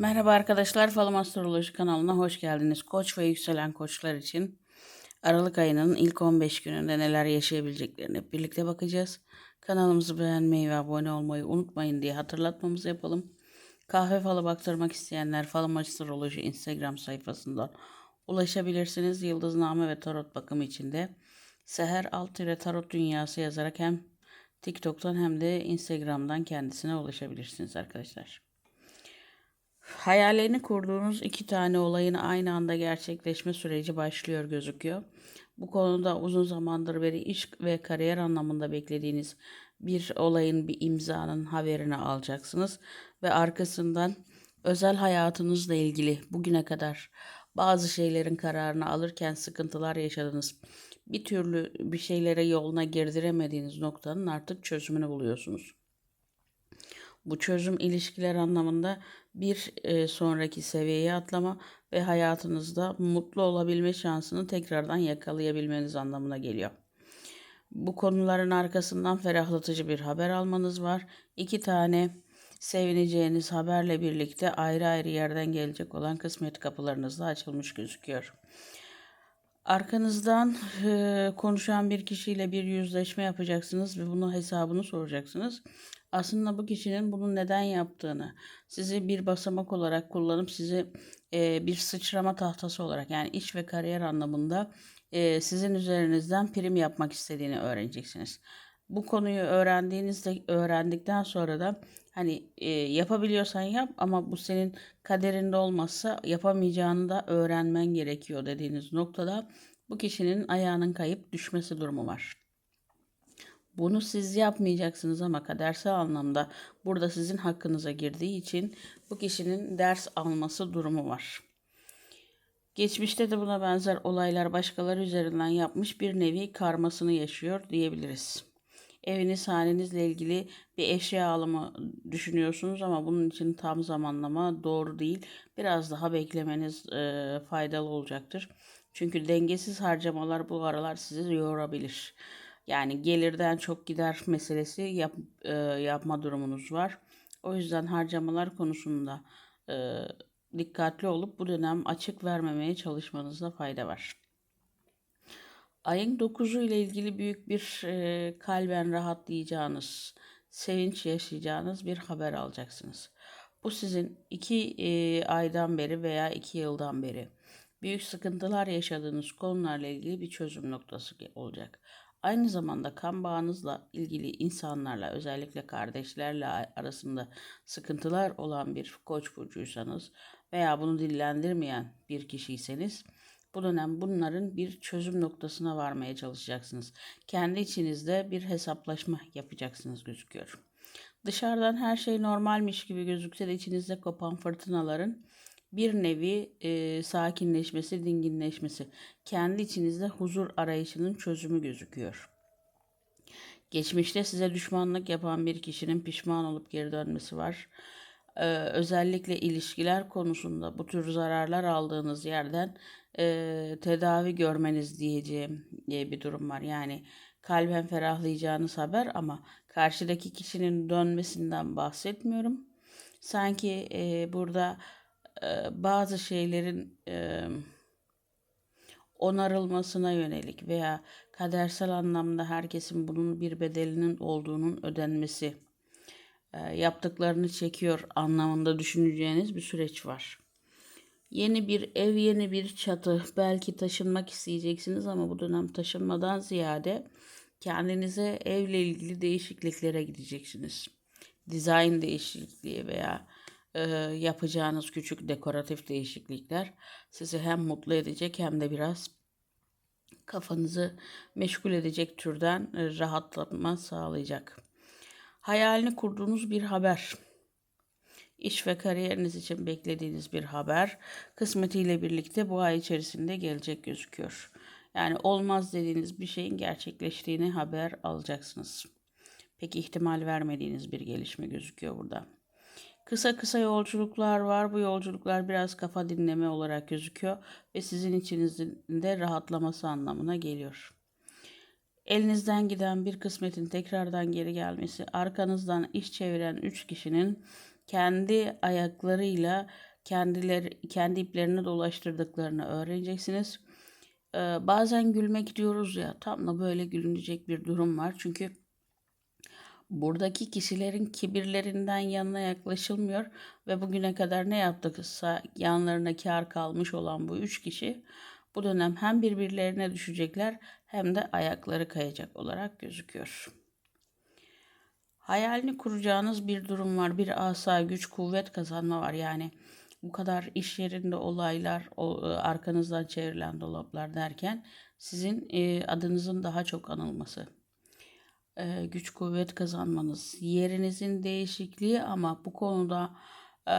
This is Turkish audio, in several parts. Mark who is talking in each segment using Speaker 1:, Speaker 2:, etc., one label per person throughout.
Speaker 1: Merhaba arkadaşlar, Falım Astroloji kanalına hoş geldiniz. Koç ve yükselen koçlar için Aralık ayının ilk 15 gününde neler yaşayabileceklerini birlikte bakacağız. Kanalımızı beğenmeyi ve abone olmayı unutmayın diye hatırlatmamızı yapalım. Kahve falı baktırmak isteyenler Falım Astroloji Instagram sayfasından ulaşabilirsiniz. Yıldızname ve tarot bakımı için de Seher Altire Tarot Dünyası yazarak hem TikTok'tan hem de Instagram'dan kendisine ulaşabilirsiniz arkadaşlar. Hayallerini kurduğunuz iki tane olayın aynı anda gerçekleşme süreci başlıyor gözüküyor. Bu konuda uzun zamandır beri iş ve kariyer anlamında beklediğiniz bir olayın bir imzanın haberini alacaksınız ve arkasından özel hayatınızla ilgili bugüne kadar bazı şeylerin kararını alırken sıkıntılar yaşadınız. Bir türlü bir şeylere yoluna girdiremediğiniz noktanın artık çözümünü buluyorsunuz. Bu çözüm ilişkiler anlamında bir e, sonraki seviyeye atlama ve hayatınızda mutlu olabilme şansını tekrardan yakalayabilmeniz anlamına geliyor. Bu konuların arkasından ferahlatıcı bir haber almanız var. İki tane sevineceğiniz haberle birlikte ayrı ayrı yerden gelecek olan kısmet kapılarınız da açılmış gözüküyor. Arkanızdan e, konuşan bir kişiyle bir yüzleşme yapacaksınız ve bunun hesabını soracaksınız. Aslında bu kişinin bunu neden yaptığını, sizi bir basamak olarak kullanıp sizi e, bir sıçrama tahtası olarak yani iş ve kariyer anlamında e, sizin üzerinizden prim yapmak istediğini öğreneceksiniz. Bu konuyu öğrendiğinizde öğrendikten sonra da hani e, yapabiliyorsan yap ama bu senin kaderinde olmazsa yapamayacağını da öğrenmen gerekiyor dediğiniz noktada bu kişinin ayağının kayıp düşmesi durumu var. Bunu siz yapmayacaksınız ama kadersel anlamda burada sizin hakkınıza girdiği için bu kişinin ders alması durumu var. Geçmişte de buna benzer olaylar başkaları üzerinden yapmış bir nevi karmasını yaşıyor diyebiliriz. Eviniz hanenizle ilgili bir eşya alımı düşünüyorsunuz ama bunun için tam zamanlama doğru değil. Biraz daha beklemeniz e, faydalı olacaktır. Çünkü dengesiz harcamalar bu aralar sizi yorabilir. Yani gelirden çok gider meselesi yap, e, yapma durumunuz var. O yüzden harcamalar konusunda e, dikkatli olup bu dönem açık vermemeye çalışmanızda fayda var. Ayın 9'u ile ilgili büyük bir e, kalben rahatlayacağınız, sevinç yaşayacağınız bir haber alacaksınız. Bu sizin iki e, aydan beri veya iki yıldan beri büyük sıkıntılar yaşadığınız konularla ilgili bir çözüm noktası olacak. Aynı zamanda kan bağınızla ilgili insanlarla özellikle kardeşlerle arasında sıkıntılar olan bir koç burcuysanız veya bunu dillendirmeyen bir kişiyseniz bu dönem bunların bir çözüm noktasına varmaya çalışacaksınız. Kendi içinizde bir hesaplaşma yapacaksınız gözüküyor. Dışarıdan her şey normalmiş gibi gözükse de içinizde kopan fırtınaların bir nevi e, sakinleşmesi, dinginleşmesi, kendi içinizde huzur arayışının çözümü gözüküyor. Geçmişte size düşmanlık yapan bir kişinin pişman olup geri dönmesi var. Ee, özellikle ilişkiler konusunda bu tür zararlar aldığınız yerden e, tedavi görmeniz diyeceğim diye bir durum var. Yani kalben ferahlayacağınız haber ama karşıdaki kişinin dönmesinden bahsetmiyorum. Sanki e, burada bazı şeylerin onarılmasına yönelik veya kadersel anlamda herkesin bunun bir bedelinin olduğunun ödenmesi yaptıklarını çekiyor anlamında düşüneceğiniz bir süreç var. Yeni bir ev, yeni bir çatı. Belki taşınmak isteyeceksiniz ama bu dönem taşınmadan ziyade kendinize evle ilgili değişikliklere gideceksiniz. Dizayn değişikliği veya e, yapacağınız küçük dekoratif değişiklikler sizi hem mutlu edecek hem de biraz kafanızı meşgul edecek türden e, rahatlatma sağlayacak. Hayalini kurduğunuz bir haber. İş ve kariyeriniz için beklediğiniz bir haber kısmetiyle birlikte bu ay içerisinde gelecek gözüküyor. Yani olmaz dediğiniz bir şeyin gerçekleştiğini haber alacaksınız. Peki ihtimal vermediğiniz bir gelişme gözüküyor burada. Kısa kısa yolculuklar var. Bu yolculuklar biraz kafa dinleme olarak gözüküyor ve sizin içinizin de rahatlaması anlamına geliyor. Elinizden giden bir kısmetin tekrardan geri gelmesi, arkanızdan iş çeviren üç kişinin kendi ayaklarıyla kendileri kendi iplerini dolaştırdıklarını öğreneceksiniz. Ee, bazen gülmek diyoruz ya tam da böyle gülünecek bir durum var. Çünkü buradaki kişilerin kibirlerinden yanına yaklaşılmıyor ve bugüne kadar ne yaptıksa yanlarına kar kalmış olan bu üç kişi bu dönem hem birbirlerine düşecekler hem de ayakları kayacak olarak gözüküyor. Hayalini kuracağınız bir durum var. Bir asa, güç, kuvvet kazanma var. Yani bu kadar iş yerinde olaylar, o, e, arkanızdan çevrilen dolaplar derken sizin e, adınızın daha çok anılması. E, güç, kuvvet kazanmanız, yerinizin değişikliği ama bu konuda e,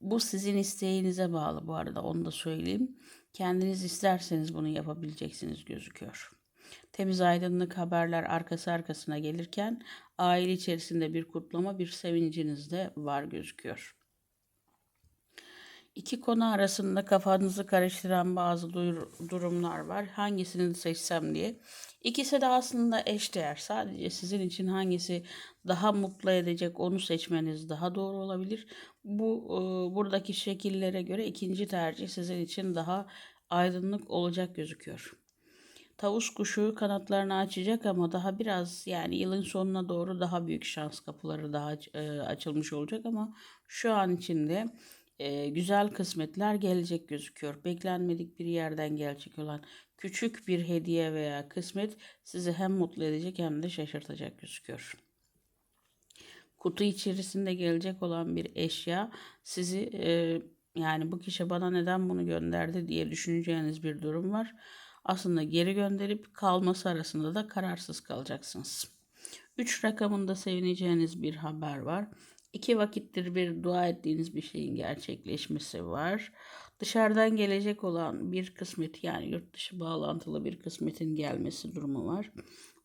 Speaker 1: bu sizin isteğinize bağlı bu arada onu da söyleyeyim. Kendiniz isterseniz bunu yapabileceksiniz gözüküyor. Temiz aydınlık haberler arkası arkasına gelirken aile içerisinde bir kutlama, bir sevinciniz de var gözüküyor. İki konu arasında kafanızı karıştıran bazı durumlar var. Hangisini seçsem diye. İkisi de aslında eşdeğer. Sadece sizin için hangisi daha mutlu edecek onu seçmeniz daha doğru olabilir. Bu e, buradaki şekillere göre ikinci tercih sizin için daha aydınlık olacak gözüküyor. Tavus kuşu kanatlarını açacak ama daha biraz yani yılın sonuna doğru daha büyük şans kapıları daha e, açılmış olacak ama şu an içinde e, güzel kısmetler gelecek gözüküyor. Beklenmedik bir yerden gelecek olan küçük bir hediye veya kısmet sizi hem mutlu edecek hem de şaşırtacak gözüküyor. Kutu içerisinde gelecek olan bir eşya sizi e, yani bu kişi bana neden bunu gönderdi diye düşüneceğiniz bir durum var. Aslında geri gönderip kalması arasında da kararsız kalacaksınız. 3 rakamında sevineceğiniz bir haber var. İki vakittir bir dua ettiğiniz bir şeyin gerçekleşmesi var. Dışarıdan gelecek olan bir kısmet yani yurt dışı bağlantılı bir kısmetin gelmesi durumu var.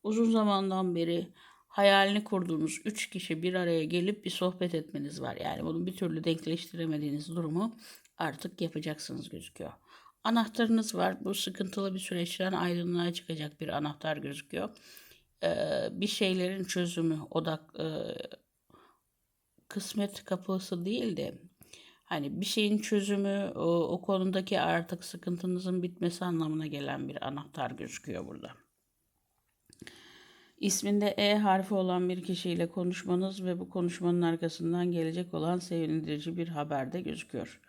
Speaker 1: Uzun zamandan beri hayalini kurduğunuz üç kişi bir araya gelip bir sohbet etmeniz var. Yani bunu bir türlü denkleştiremediğiniz durumu artık yapacaksınız gözüküyor. Anahtarınız var. Bu sıkıntılı bir süreçten aydınlığa çıkacak bir anahtar gözüküyor. Ee, bir şeylerin çözümü, odak, e, kısmet kapısı değil de hani bir şeyin çözümü o, o konudaki artık sıkıntınızın bitmesi anlamına gelen bir anahtar gözüküyor burada. İsminde E harfi olan bir kişiyle konuşmanız ve bu konuşmanın arkasından gelecek olan sevindirici bir haber de gözüküyor.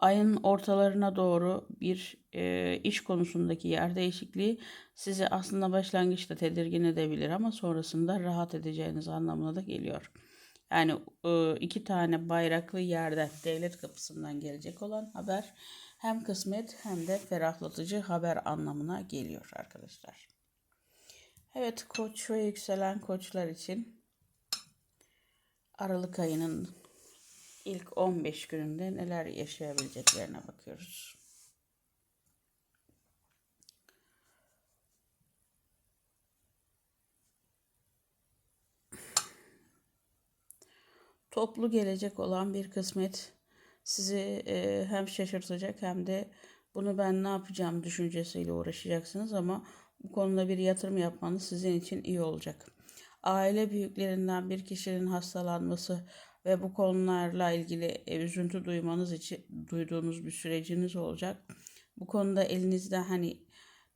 Speaker 1: Ayın ortalarına doğru bir e, iş konusundaki yer değişikliği sizi aslında başlangıçta tedirgin edebilir ama sonrasında rahat edeceğiniz anlamına da geliyor. Yani e, iki tane bayraklı yerde devlet kapısından gelecek olan haber hem kısmet hem de ferahlatıcı haber anlamına geliyor arkadaşlar. Evet koç ve yükselen koçlar için Aralık ayının ilk 15 gününde neler yaşayabileceklerine bakıyoruz. toplu gelecek olan bir kısmet sizi e, hem şaşırtacak hem de bunu ben ne yapacağım düşüncesiyle uğraşacaksınız ama bu konuda bir yatırım yapmanız sizin için iyi olacak. Aile büyüklerinden bir kişinin hastalanması ve bu konularla ilgili e, üzüntü duymanız için duyduğunuz bir süreciniz olacak. Bu konuda elinizde hani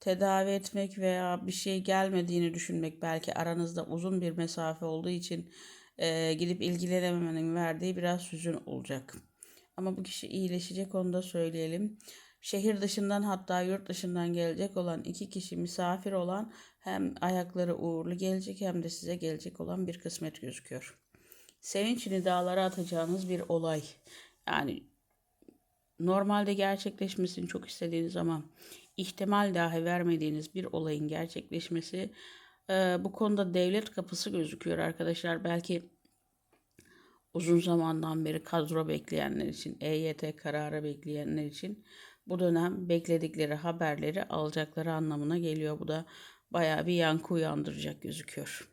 Speaker 1: tedavi etmek veya bir şey gelmediğini düşünmek belki aranızda uzun bir mesafe olduğu için e, gidip ilgilenememenin verdiği biraz hüzün olacak. Ama bu kişi iyileşecek onu da söyleyelim. Şehir dışından hatta yurt dışından gelecek olan iki kişi misafir olan hem ayakları uğurlu gelecek hem de size gelecek olan bir kısmet gözüküyor. Sevinçini dağlara atacağınız bir olay. Yani normalde gerçekleşmesini çok istediğiniz ama ihtimal dahi vermediğiniz bir olayın gerçekleşmesi e, bu konuda devlet kapısı gözüküyor arkadaşlar. Belki uzun zamandan beri kadro bekleyenler için, EYT kararı bekleyenler için bu dönem bekledikleri haberleri alacakları anlamına geliyor. Bu da bayağı bir yankı uyandıracak gözüküyor.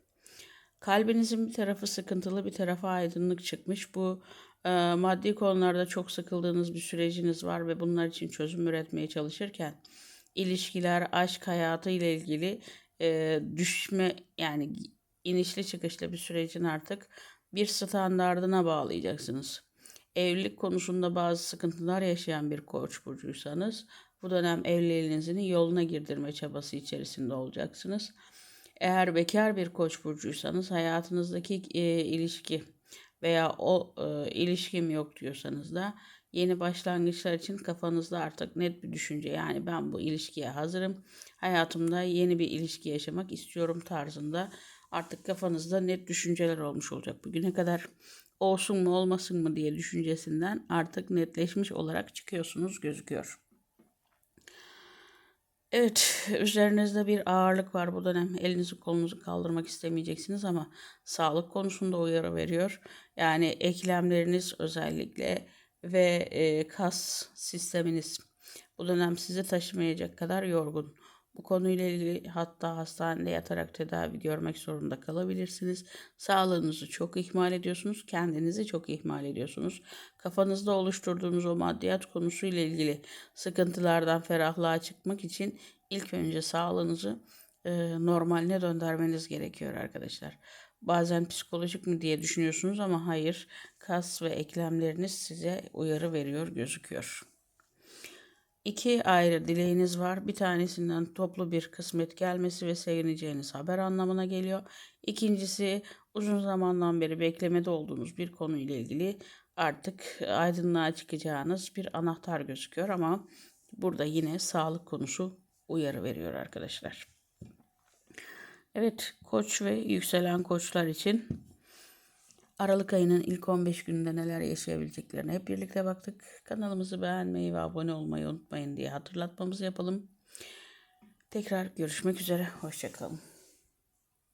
Speaker 1: Kalbinizin bir tarafı sıkıntılı, bir tarafı aydınlık çıkmış. Bu e, maddi konularda çok sıkıldığınız bir süreciniz var ve bunlar için çözüm üretmeye çalışırken ilişkiler, aşk hayatı ile ilgili e, düşme yani inişli çıkışlı bir sürecin artık bir standardına bağlayacaksınız. Evlilik konusunda bazı sıkıntılar yaşayan bir koç burcuysanız bu dönem evliliğinizin yoluna girdirme çabası içerisinde olacaksınız. Eğer bekar bir koç burcuysanız hayatınızdaki e, ilişki veya o e, ilişkim yok diyorsanız da yeni başlangıçlar için kafanızda artık net bir düşünce yani ben bu ilişkiye hazırım. Hayatımda yeni bir ilişki yaşamak istiyorum tarzında artık kafanızda net düşünceler olmuş olacak. Bugüne kadar olsun mu olmasın mı diye düşüncesinden artık netleşmiş olarak çıkıyorsunuz gözüküyor. Evet, üzerinizde bir ağırlık var bu dönem. Elinizi kolunuzu kaldırmak istemeyeceksiniz ama sağlık konusunda uyarı veriyor. Yani eklemleriniz özellikle ve e, kas sisteminiz bu dönem sizi taşımayacak kadar yorgun. Bu konuyla ilgili hatta hastanede yatarak tedavi görmek zorunda kalabilirsiniz. Sağlığınızı çok ihmal ediyorsunuz, kendinizi çok ihmal ediyorsunuz. Kafanızda oluşturduğunuz o maddiyat konusuyla ilgili sıkıntılardan ferahlığa çıkmak için ilk önce sağlığınızı e, normaline döndürmeniz gerekiyor arkadaşlar. Bazen psikolojik mi diye düşünüyorsunuz ama hayır, kas ve eklemleriniz size uyarı veriyor gözüküyor. İki ayrı dileğiniz var. Bir tanesinden toplu bir kısmet gelmesi ve sevineceğiniz haber anlamına geliyor. İkincisi uzun zamandan beri beklemede olduğunuz bir konuyla ilgili artık aydınlığa çıkacağınız bir anahtar gözüküyor ama burada yine sağlık konusu uyarı veriyor arkadaşlar. Evet, koç ve yükselen koçlar için Aralık ayının ilk 15 gününde neler yaşayabileceklerine hep birlikte baktık. Kanalımızı beğenmeyi ve abone olmayı unutmayın diye hatırlatmamızı yapalım. Tekrar görüşmek üzere. Hoşçakalın.